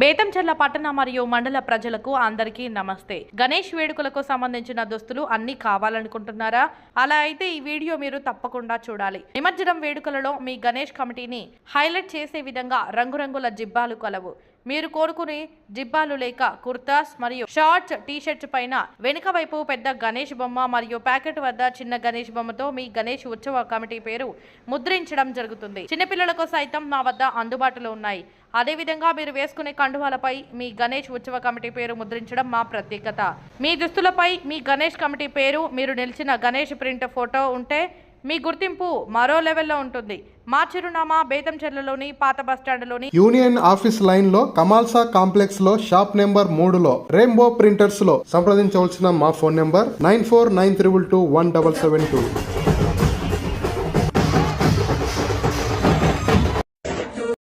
బేతంచెర్ల పట్టణ మరియు మండల ప్రజలకు అందరికీ నమస్తే. గణేష్ వేడుకలకు సంబంధించిన దుస్తులు అన్ని కావాలనుకుంటున్నారా? అలా అయితే ఈ వీడియో మీరు తప్పకుండా చూడాలి. నిమజ్జనం వేడుకలలో మీ గణేష్ కమిటీని హైలైట్ చేసే విధంగా రంగురంగుల జిబ్బాలు కలవు. మీరు కోరుకునే జిబ్బాలు లేక కుర్తాస్ మరియు షార్ట్స్ టీ షర్ట్స్ పైన వెనుక వైపు పెద్ద గణేష్ బొమ్మ మరియు ప్యాకెట్ వద్ద చిన్న గణేష్ బొమ్మతో మీ గణేష్ ఉత్సవ కమిటీ పేరు ముద్రించడం జరుగుతుంది. చిన్నపిల్లలకు సైతం మా వద్ద అందుబాటులో ఉన్నాయి. అదేవిధంగా మీరు వేసుకునే కండువాలపై మీ గణేష్ ఉత్సవ కమిటీ పేరు ముద్రించడం మా ప్రత్యేకత. మీ దుస్తులపై మీ గణేష్ కమిటీ పేరు మీరు నిలిచిన గణేష్ ప్రింట్ ఫోటో ఉంటే మీ గుర్తింపు మరో లెవెల్లో ఉంటుంది. మా చిరునామా బేతంచెర్లలోని పాత బస్టాండ్లోని యూనియన్ ఆఫీస్ లైన్లో కమాల్సా కాంప్లెక్స్లో షాప్ నెంబర్ మూడులో రెయిన్బో ప్రింటర్స్లో సంప్రదించవలసిన మా phone number nine four nine triple two one double seven two.